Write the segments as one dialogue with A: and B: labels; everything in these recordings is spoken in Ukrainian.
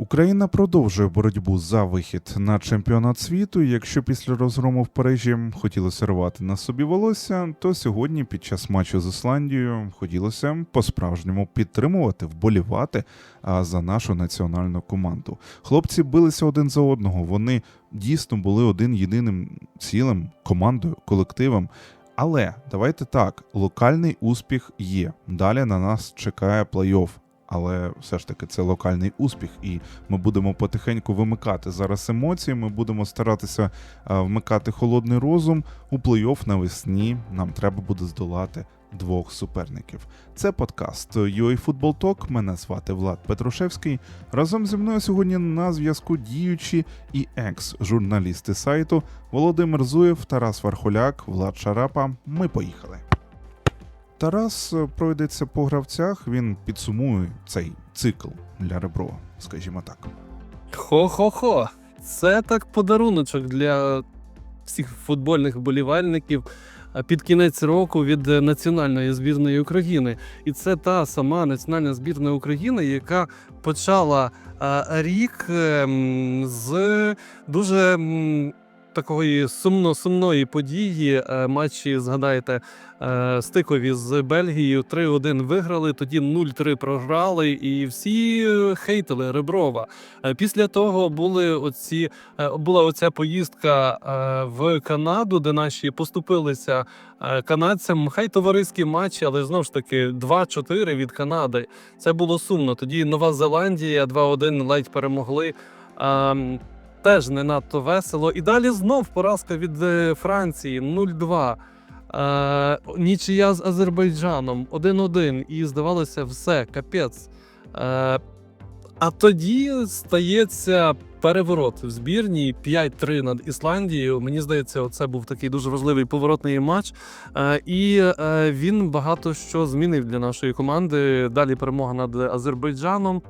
A: Україна продовжує боротьбу за вихід на чемпіонат світу. Якщо після розгрому в Парижі хотілося рвати на собі волосся, то сьогодні під час матчу з Ісландією хотілося по-справжньому підтримувати, вболівати за нашу національну команду. Хлопці билися один за одного. Вони дійсно були один єдиним цілим, командою, колективом. Але давайте так: локальний успіх є. Далі на нас чекає плей-офф. Але все ж таки це локальний успіх, і ми будемо потихеньку вимикати зараз емоції. Ми будемо старатися вмикати холодний розум у плей-офф навесні. Нам треба буде здолати двох суперників. Це подкаст UA Football Talk. Мене звати Влад Петрушевський. Разом зі мною сьогодні на зв'язку діючі і екс-журналісти сайту Володимир Зуєв, Тарас Вархоляк, Влад Шарапа. Ми поїхали. Тарас е, пройдеться по гравцях, він підсумує цей цикл для Реброва, скажімо так.
B: Хо-хо-хо. Це так подаруночок для всіх футбольних вболівальників під кінець року від е, національної збірної України. І це та сама національна збірна України, яка почала рік ем, з дуже. Такої сумно сумної події е, матчі, згадаєте, е, стикові з Бельгією 3-1 виграли, тоді 0-3 програли, і всі е, хейтили Реброва. Після того були оці, була оця поїздка в Канаду, де наші поступилися канадцям. Хай товариські матчі, але знову ж таки 2-4 від Канади. Це було сумно. Тоді Нова Зеландія 2-1 ледь перемогли. Теж не надто весело. І далі знов поразка від е, Франції 0-2. Е, нічия з Азербайджаном 1-1. І здавалося, все, капець. Е, а тоді стається переворот в збірні 5-3 над Ісландією. Мені здається, це був такий дуже важливий поворотний матч. Е, і е, він багато що змінив для нашої команди. Далі перемога над Азербайджаном.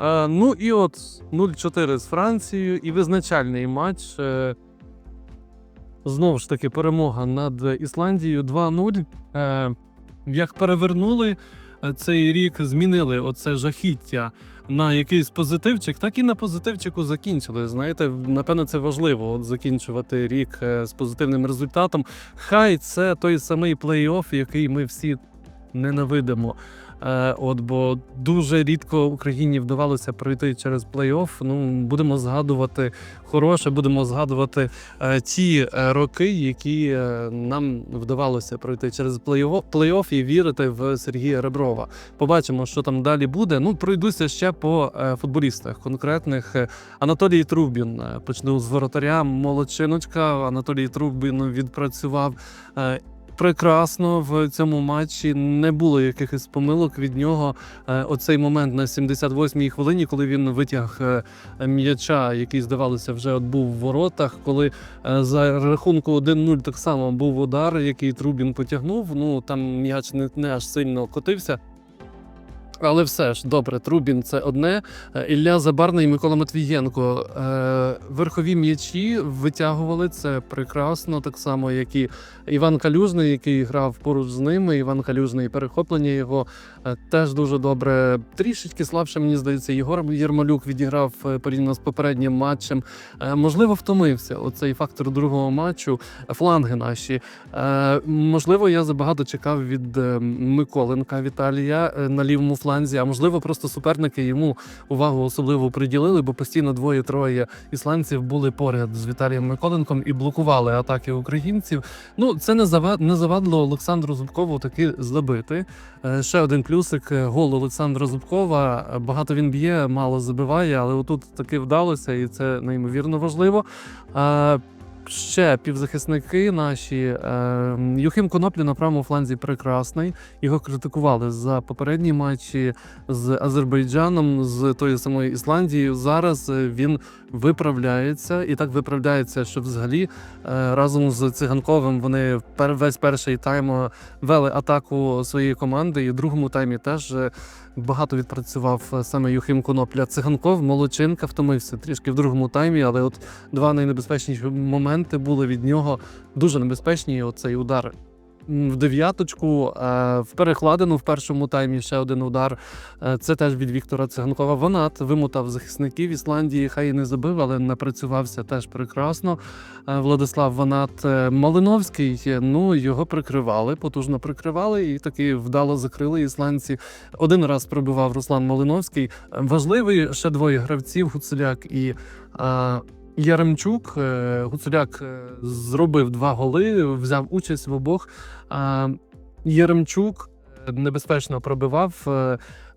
B: Е, ну і от 0-4 з Францією, і визначальний матч. Е, знову ж таки, перемога над Ісландією 2-0. Е, як перевернули е, цей рік, змінили оце жахіття на якийсь позитивчик, так і на позитивчику закінчили. Знаєте, напевно, це важливо от закінчувати рік е, з позитивним результатом. Хай це той самий плей-офф, який ми всі ненавидимо. Е, от, бо дуже рідко Україні вдавалося пройти через плей-офф. Ну будемо згадувати хороше, будемо згадувати е, ті е, роки, які нам вдавалося пройти через плей-офф і вірити в Сергія Реброва. Побачимо, що там далі буде. Ну пройдуся ще по футболістах конкретних. Анатолій Трубін почну з воротаря. Молодчиночка. Анатолій Трубін відпрацював. Прекрасно в цьому матчі не було якихось помилок від нього. Е, Оцей момент на 78-й хвилині, коли він витяг е, м'яча, який здавалося вже от був в воротах. Коли е, за рахунку 1-0 так само був удар, який Трубін потягнув. Ну там м'яч не, не аж сильно котився. Але все ж добре, Трубін це одне. Е, Ілля Забарний Микола Матвієнко. Е, верхові м'ячі витягували це прекрасно, так само, як і Іван Калюжний, який грав поруч з ними. Іван Калюжний перехоплення його е, теж дуже добре. Трішечки слабше, мені здається, Єгор Єрмолюк відіграв порівняно з попереднім матчем. Можливо, втомився оцей фактор другого матчу. Фланги наші. Можливо, я забагато чекав від Миколенка Віталія на лівому фланзі. А можливо, просто суперники йому увагу особливо приділили, бо постійно двоє-троє ісландців були поряд з Віталієм Миколенком і блокували атаки українців. Ну, це не зава- не завадило Олександру Зубкову таки забити. Е, Ще один плюсик е, гол Олександра Зубкова. Багато він б'є, мало забиває, але отут таки вдалося, і це неймовірно важливо. Ще півзахисники наші. Юхим Коноплі на правому фланзі прекрасний. Його критикували за попередні матчі з Азербайджаном, з тою самою Ісландією. Зараз е, він виправляється і так виправляється, що взагалі е, разом з циганковим вони весь перший тайм е, вели атаку своєї команди. І в другому таймі теж е, багато відпрацював саме Юхим Конопля. Циганков, молодчинка, втомився трішки в другому таймі, але от два найнебезпечніші моменти були від нього дуже небезпечні. Оцей удар в дев'яточку, е, в перекладину в першому таймі ще один удар. Е, Це теж від Віктора Циганкова. Ванат вимотав захисників Ісландії. Хай і не забив, але напрацювався теж прекрасно. Е, Владислав Ванат Малиновський. Ну його прикривали, потужно прикривали і таки вдало закрили ісландці. Один раз пробивав Руслан Малиновський. Важливий ще двоє гравців Гуцуляк і. Яремчук Е, Гуцуляк е, зробив два голи, взяв участь в обох. Яремчук е, небезпечно пробивав,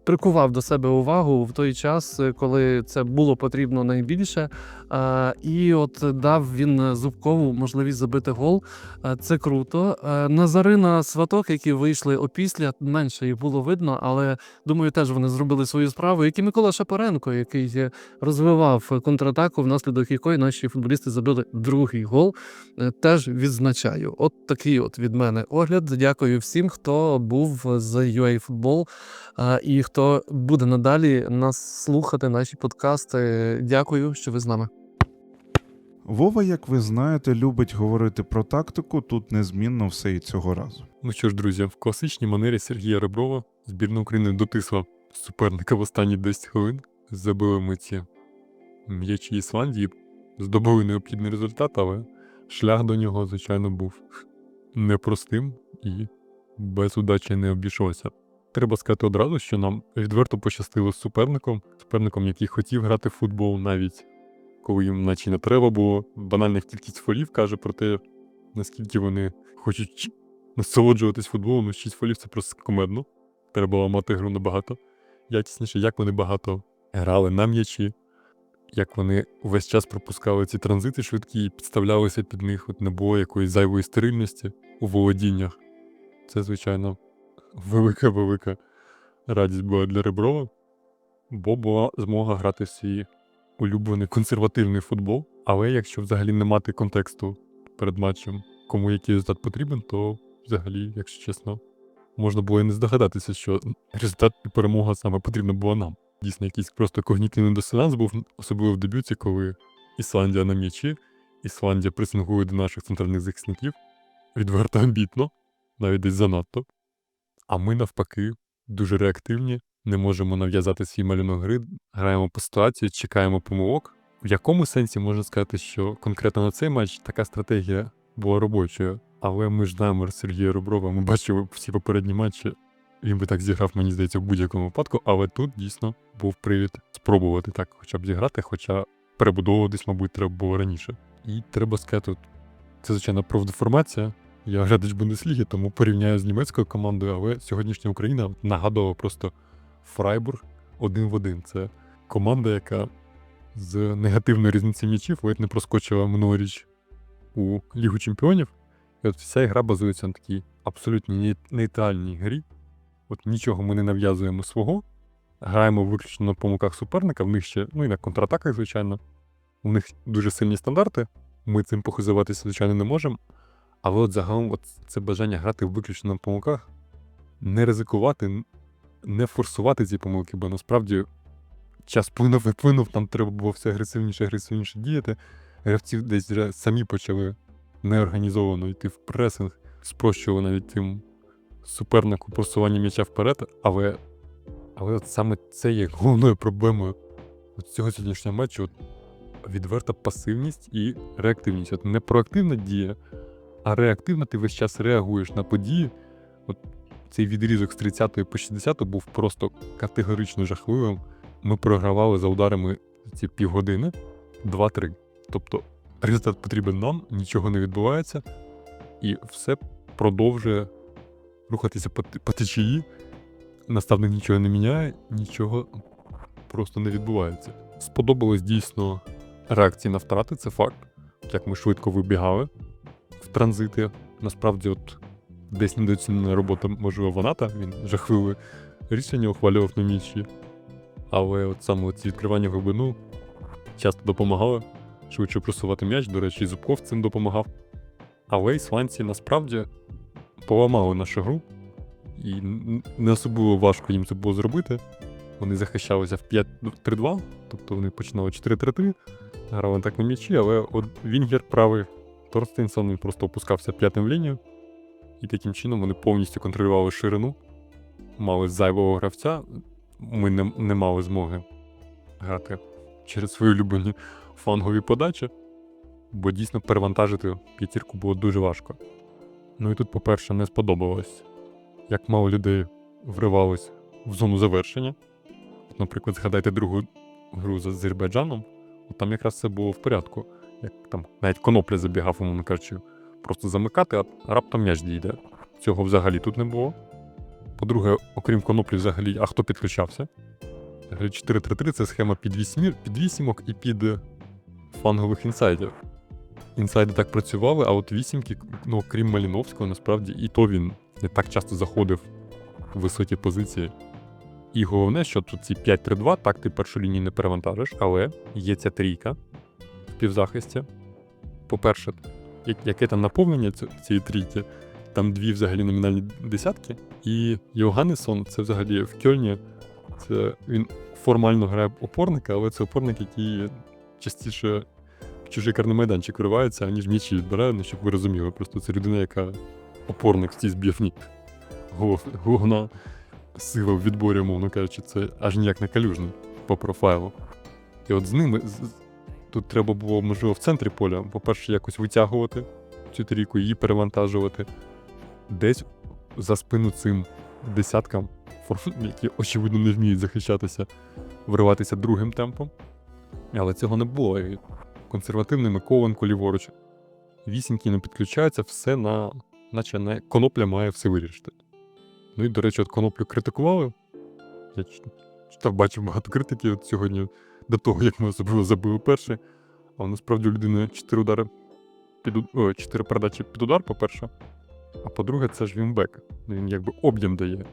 B: прикував до себе увагу в той час, е, коли це було потрібно найбільше. Е, І от дав він Зубкову можливість забити гол. Е, Це круто. Назарина Сваток, які вийшли опісля, менше їх було видно, але думаю, теж вони зробили свою справу. Як і Микола Шапаренко, який розвивав контратаку, внаслідок якої наші футболісти забили другий гол. Теж відзначаю. От такий от від мене огляд. Дякую всім, хто був за UA е, і хто буде надалі нас слухати, наші подкасти. Дякую, що ви з нами.
A: Вова, як ви знаєте, любить говорити про тактику, тут незмінно все і цього разу.
C: Ну що ж, друзі, в класичній манері Сергія Реброва збірна України дотисла суперника в останні 10 хвилин. Забили ми ці м'ячі Ісландії, здобули необхідний результат, але шлях до нього, звичайно, був непростим і без удачі не обійшовся. Треба сказати одразу, що нам відверто пощастило з суперником, суперником, який хотів грати в футбол навіть коли їм наче не треба було. Банальна кількість фолів каже про те, наскільки вони хочуть насолоджуватись футболом, ну 6 фолів це просто комедно. Треба мати гру набагато якісніше, як вони багато грали на м'ячі, як вони увесь час пропускали ці транзити швидкі і підставлялися під них, от не було якоїсь зайвої стерильності у володіннях. Це, звичайно, велика-велика радість була для Реброва, бо була змога грати в свій улюблений консервативний футбол. Але якщо взагалі не мати контексту перед матчем, кому який результат потрібен, то взагалі, якщо чесно, можна було і не здогадатися, що результат і перемога саме потрібна була нам. Дійсно, якийсь просто когнітивний дисонанс був, особливо в дебюті, коли Ісландія на м'ячі, Ісландія пресингує до наших центральних захисників, відверто амбітно, навіть десь занадто. А ми навпаки дуже реактивні, не можемо нав'язати свій малюнок гри, граємо по ситуації, чекаємо помилок. В якому сенсі можна сказати, що конкретно на цей матч така стратегія була робочою, але ми ж знаємо Сергія Руброва, ми бачили всі попередні матчі. Він би так зіграв, мені здається, в будь-якому випадку, але тут дійсно був привід спробувати так хоча б зіграти, хоча перебудовуватись, мабуть, треба було раніше. І треба сказати, це, звичайно, профдеформація. Я глядач Бундесліги, тому порівняю з німецькою командою, але сьогоднішня Україна нагадувала просто Фрайбург один в один. Це команда, яка з негативною різницею м'ячів ледь не проскочила минулоріч у Лігу Чемпіонів. І от вся гра базується на такій абсолютно нейтральній грі. От нічого ми не нав'язуємо свого, граємо виключно на помилках суперника, в них ще, ну і на контратаках, звичайно. У них дуже сильні стандарти. Ми цим похизуватися, звичайно, не можемо. Але от загалом от це бажання грати виключно на помилках, не ризикувати, не форсувати ці помилки, бо насправді час плинув і плинув, там треба було все агресивніше, агресивніше діяти. Гравці десь вже самі почали неорганізовано йти в пресинг, спрощували навіть тим супернику просування м'яча вперед, але, але от саме це є головною проблемою от цього сьогоднішнього матчу. От відверта пасивність і реактивність. От не проактивна дія, а реактивно ти весь час реагуєш на події. От цей відрізок з 30 по 60 був просто категорично жахливим. Ми програвали за ударами ці півгодини 2-3. Тобто результат потрібен нам, нічого не відбувається, і все продовжує рухатися по, течії. Наставник нічого не міняє, нічого просто не відбувається. Сподобалось дійсно реакції на втрати, це факт. Як ми швидко вибігали в транзити. Насправді, от десь недооцінена робота, можливо, Ваната, він жахливе рішення ухвалював на м'ячі. Але от саме ці відкривання глибину часто допомагали швидше просувати м'яч. До речі, Зубков цим допомагав. Але ісландці насправді поламали нашу гру, і не особливо важко їм це було зробити. Вони захищалися в 5-3-2, тобто вони починали 4-3-3, грали так на м'ячі, але от Вінгер правий Торстенсон він просто опускався п'ятим в лінію І таким чином вони повністю контролювали ширину, мали зайвого гравця. Ми не, не мали змоги грати через свої улюблені флангові подачі, бо дійсно перевантажити п'ятірку було дуже важко. Ну і тут, по-перше, не сподобалось, як мало людей вривалось в зону завершення. Наприклад, згадайте другу гру з Азербайджаном, там якраз це було в порядку. Як там навіть конопля забігав, умовно кажучи, просто замикати, а раптом м'яч дійде. Цього взагалі тут не було. По-друге, окрім коноплі, взагалі, а хто підключався? Взагалі 4-3-3 це схема під, вісьмір, під вісімок і під е, флангових інсайдів. Інсайди так працювали, а от вісімки, ну крім Маліновського, насправді, і то він не так часто заходив в високі позиції. І головне, що тут ці 5-3-2, так ти першу лінію не перевантажиш, але є ця трійка півзахисті. По-перше, яке там наповнення цієї трійки, там дві взагалі номінальні десятки. І Йоганнесон це взагалі в Кьольні. Це він формально грає опорника, але це опорник, який частіше в чужий карний майданчик виривається, аніж м'ячі відбирає, ну, щоб ви розуміли. Просто це людина, яка опорник в цій збірні. Гол- Головна сила в відборі, умовно кажучи, це аж ніяк не калюжний по профайлу. І от з ними тут треба було, можливо, в центрі поля, по-перше, якось витягувати цю трійку, її перевантажувати. Десь за спину цим десяткам, які очевидно не вміють захищатися, вириватися другим темпом. Але цього не було. І консервативний Миколенко ліворуч. Вісімки не підключаються, все на. наче не конопля має все вирішити. Ну і, до речі, от коноплю критикували. Я читав, бачив багато критики от сьогодні до того, як ми особливо забили перший. А насправді у людини 4 удари під о, 4 передачі під удар, по-перше. А по-друге, це ж вімбек. Він якби об'єм дає.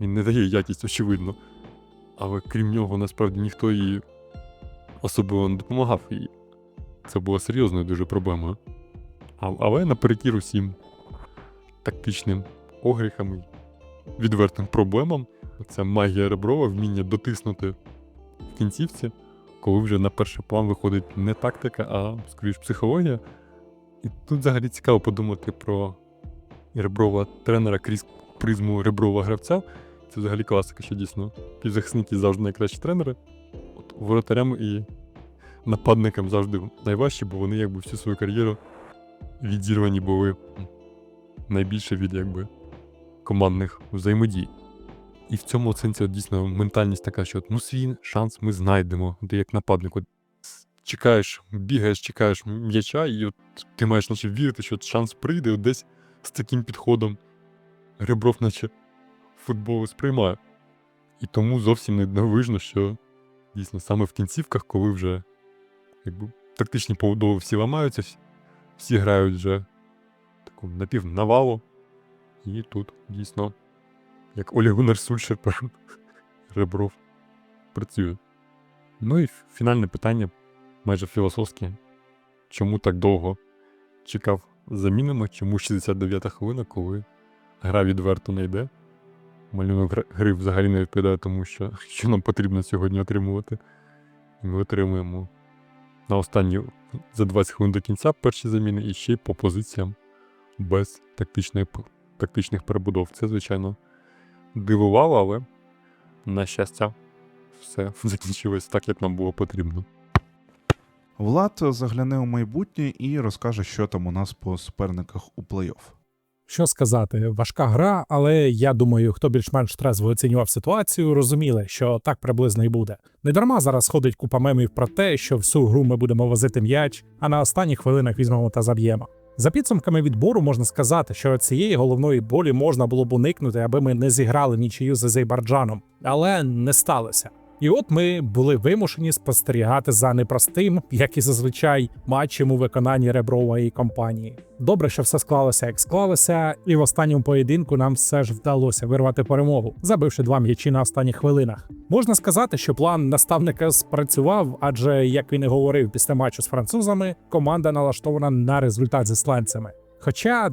C: Він не дає якість, очевидно. Але крім нього, насправді ніхто їй особливо не допомагав. І це було серйозною дуже проблемою. Але наперекір усім тактичним огріхам і відвертим проблемам, це магія Реброва, вміння дотиснути в кінцівці, коли вже на перший план виходить не тактика, а скоріш психологія. І тут взагалі цікаво подумати про Реброва тренера крізь призму Реброва гравця. Це взагалі класика, що дійсно півзахисники завжди найкращі тренери. От воротарям і нападникам завжди найважче, бо вони якби всю свою кар'єру відірвані були найбільше від якби командних взаємодій. І в цьому сенсі от, дійсно ментальність така, що ну свій шанс ми знайдемо. Ти як нападник, от, чекаєш, бігаєш, чекаєш м'яча, і от ти маєш наче вірити, що шанс прийде от десь з таким підходом. Ребров, наче футбол сприймає. І тому зовсім не дивовижно, що дійсно саме в кінцівках, коли вже якби, тактичні побудови всі ламаються, всі грають вже таку напівнавалу. І тут дійсно, як Олі Сульшер Ребров працює. Ну і фінальне питання, майже філософське. Чому так довго чекав замінами? Чому 69-та хвилина, коли гра відверто не йде? Малюнок гри- взагалі не відповідає тому, що, що нам потрібно сьогодні отримувати. І ми отримуємо на останні за 20 хвилин до кінця перші заміни і ще й по позиціям без тактичної, п- тактичних перебудов. Це, звичайно, дивувало, але, на щастя, все закінчилось так, як нам було потрібно.
A: Влад загляне у майбутнє і розкаже, що там у нас по суперниках у плей-офф.
D: Що сказати, важка гра, але я думаю, хто більш-менш трезво оцінював ситуацію, розуміли, що так приблизно і буде. Недарма зараз ходить купа мемів про те, що всю гру ми будемо возити м'яч, а на останніх хвилинах візьмемо та заб'ємо. За підсумками відбору можна сказати, що цієї головної болі можна було б уникнути, аби ми не зіграли нічию з Азербайджаном, але не сталося. І от ми були вимушені спостерігати за непростим, як і зазвичай, матчем у виконанні Ребрової компанії. Добре, що все склалося як склалося, і в останньому поєдинку нам все ж вдалося вирвати перемогу, забивши два м'ячі на останніх хвилинах. Можна сказати, що план наставника спрацював, адже як він і говорив після матчу з французами, команда налаштована на результат з ісландцями. Хоча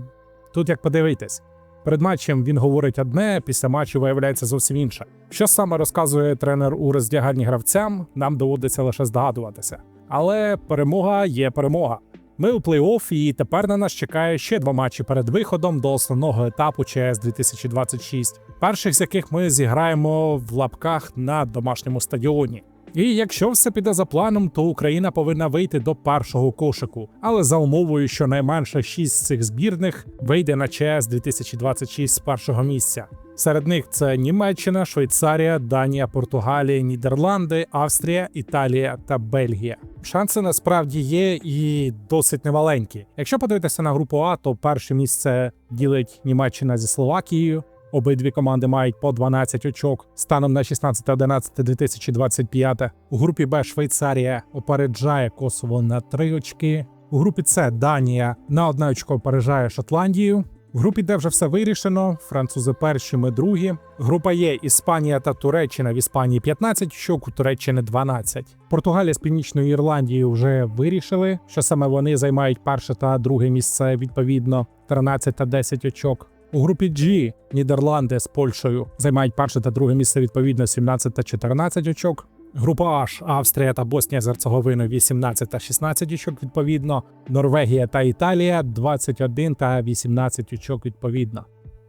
D: тут як подивитись. Перед матчем він говорить одне, після матчу виявляється зовсім інше. Що саме розказує тренер у роздягальні гравцям, нам доводиться лише здогадуватися. Але перемога є перемога. Ми у плей-офф, і тепер на нас чекає ще два матчі перед виходом до основного етапу ЧС 2026, перших з яких ми зіграємо в лапках на домашньому стадіоні. І якщо все піде за планом, то Україна повинна вийти до першого кошику, але за умовою, що найменше шість цих збірних вийде на ЧС 2026 з першого місця. Серед них це Німеччина, Швейцарія, Данія, Португалія, Нідерланди, Австрія, Італія та Бельгія. Шанси насправді є і досить немаленькі. Якщо подивитися на групу А, то перше місце ділить Німеччина зі Словакією. Обидві команди мають по 12 очок станом на 16-11-2025. У групі Б Швейцарія опереджає Косово на 3 очки. У групі С Данія на одне очко опереджає Шотландію. В групі Д вже все вирішено. Французи перші, ми другі. Група Є Іспанія та Туреччина. В Іспанії 15 очок, у Туреччини 12. Португалія з Північної Ірландії вже вирішили, що саме вони займають перше та друге місце відповідно 13 та 10 очок. У групі G Нідерланди з Польщею займають перше та друге місце відповідно 17 та 14 очок. Група H Австрія та Боснія з Герцеговиною 18 та 16 очок відповідно. Норвегія та Італія 21 та 18 очок відповідно.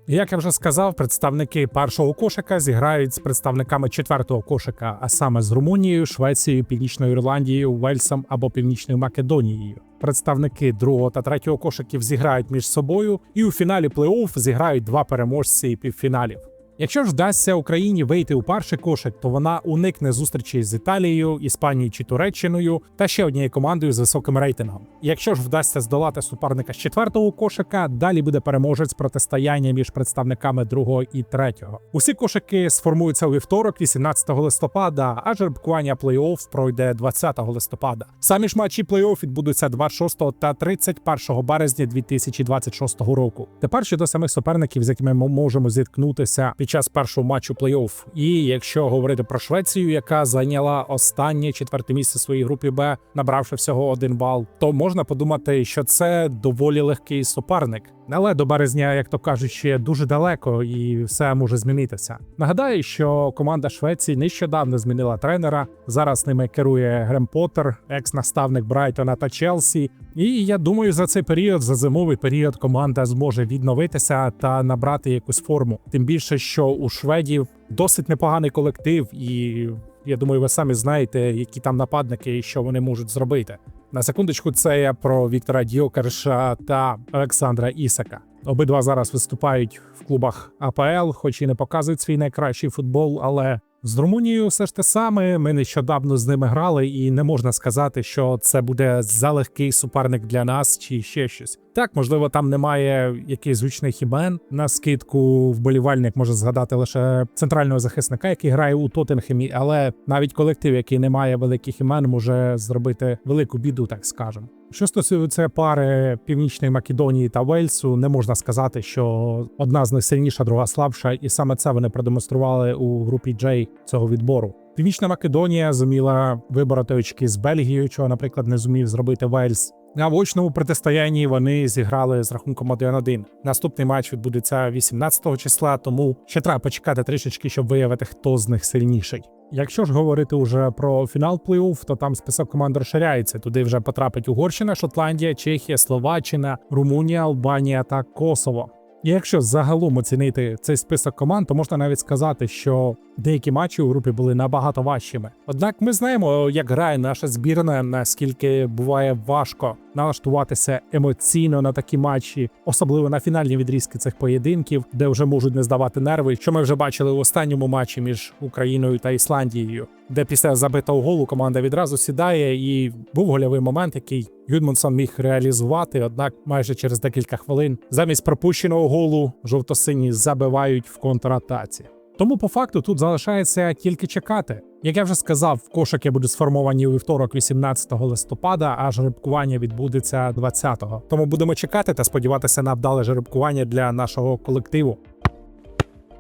D: Як я вже сказав, представники першого кошика зіграють з представниками четвертого кошика, а саме з Румунією, Швецією, Північною Ірландією, Вельсом або Північною Македонією. Представники другого та третього кошиків зіграють між собою, і у фіналі плей-офф зіграють два переможці півфіналів. Якщо ж вдасться Україні вийти у перший кошик, то вона уникне зустрічі з Італією, Іспанією чи Туреччиною та ще однією командою з високим рейтингом. Якщо ж вдасться здолати суперника з четвертого кошика, далі буде переможець протистояння між представниками другого і третього. Усі кошики сформуються у вівторок, 18 листопада, а жеребкування плей-офф пройде 20 листопада. Самі ж матчі плей-офф відбудуться 26 та 31 березня 2026 року. Тепер щодо самих суперників, з якими ми можемо зіткнутися під час першого матчу плей-офф. І якщо говорити про Швецію, яка зайняла останнє четверте місце в своїй групі Б, набравши всього один бал, то можна подумати, що це доволі легкий суперник. Але до березня, як то кажуть, ще дуже далеко, і все може змінитися. Нагадаю, що команда Швеції нещодавно змінила тренера. Зараз ними керує Грем Поттер, екс-наставник Брайтона та Челсі. І я думаю, за цей період, за зимовий період, команда зможе відновитися та набрати якусь форму. Тим більше, що у шведів досить непоганий колектив, і я думаю, ви самі знаєте, які там нападники і що вони можуть зробити. На секундочку, це я про Віктора Діокерша та Олександра Ісака. Обидва зараз виступають в клубах АПЛ, хоч і не показують свій найкращий футбол, але з Румунією все ж те саме. Ми нещодавно з ними грали, і не можна сказати, що це буде залегкий суперник для нас чи ще щось. Так, можливо, там немає якихось звичних імен. На скидку вболівальник може згадати лише центрального захисника, який грає у Тоттенхемі, але навіть колектив, який не має великих імен, може зробити велику біду, так скажемо. Що стосується пари Північної Македонії та Вельсу, не можна сказати, що одна з них сильніша, друга слабша, і саме це вони продемонстрували у групі J цього відбору. Північна Македонія зуміла вибороти очки з Бельгією, чого, наприклад, не зумів зробити Вельс. А в очному протистоянні вони зіграли з рахунком 1-1. Наступний матч відбудеться 18 числа, тому ще треба почекати трішечки, щоб виявити, хто з них сильніший. Якщо ж говорити уже про фінал плей-офф, то там список команд розширяється. Туди вже потрапить Угорщина, Шотландія, Чехія, Словаччина, Румунія, Албанія та Косово. І якщо загалом оцінити цей список команд, то можна навіть сказати, що деякі матчі у групі були набагато важчими. Однак ми знаємо, як грає наша збірна, наскільки буває важко налаштуватися емоційно на такі матчі, особливо на фінальні відрізки цих поєдинків, де вже можуть не здавати нерви, що ми вже бачили у останньому матчі між Україною та Ісландією, де після забитого голу команда відразу сідає, і був гольовий момент, який Гюдмонсон міг реалізувати. Однак, майже через декілька хвилин замість пропущеного голу жовто-сині забивають в контратаці. Тому по факту тут залишається тільки чекати. Як я вже сказав, кошики будуть сформовані у вівторок, 18 листопада, а жеребкування відбудеться 20-го. Тому будемо чекати та сподіватися на вдале жеребкування для нашого колективу.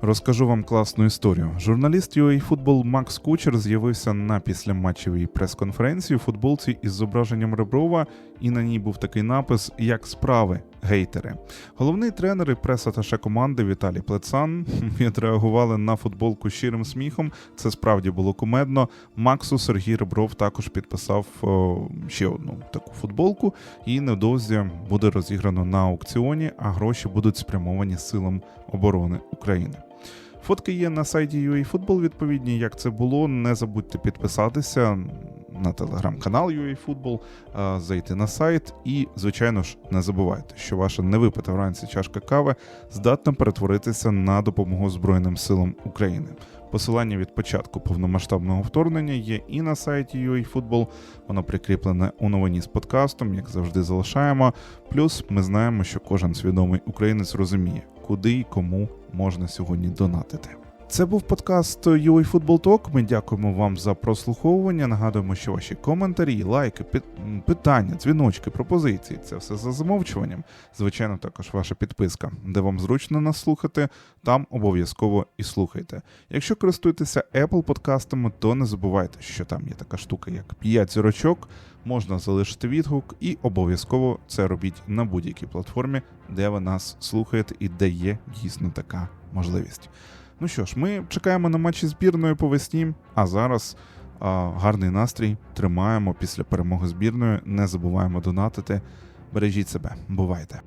A: Розкажу вам класну історію. Журналіст UA Football Макс Кучер з'явився на післяматчевій прес-конференції у футболці із зображенням Реброва, і на ній був такий напис Як справи. Гейтери. Головний тренер і прес-аташе команди Віталій Плецан відреагували на футболку щирим сміхом. Це справді було кумедно. Максу Сергій Ребров також підписав ще одну таку футболку, і невдовзі буде розіграно на аукціоні, а гроші будуть спрямовані силам оборони України. Фотки є на сайті UAFootball відповідні. Як це було, не забудьте підписатися на телеграм-канал UAFootball, зайти на сайт і, звичайно ж, не забувайте, що ваша невипита вранці чашка кави здатна перетворитися на допомогу Збройним силам України. Посилання від початку повномасштабного вторгнення є і на сайті UAFootball, воно прикріплене у новині з подкастом, як завжди залишаємо. Плюс ми знаємо, що кожен свідомий українець розуміє, куди і кому можна сьогодні донатити. Це був подкаст UA Football Talk. Ми дякуємо вам за прослуховування. Нагадуємо, що ваші коментарі, лайки, питання, дзвіночки, пропозиції це все за замовчуванням. Звичайно, також ваша підписка, де вам зручно нас слухати, там обов'язково і слухайте. Якщо користуєтеся Apple подкастами, то не забувайте, що там є така штука, як 5 зірочок. Можна залишити відгук, і обов'язково це робіть на будь-якій платформі, де ви нас слухаєте і де є дійсно така можливість. Ну що ж, ми чекаємо на матчі збірної по весні, а зараз а, гарний настрій. Тримаємо після перемоги збірної. Не забуваємо донатити. Бережіть себе, бувайте.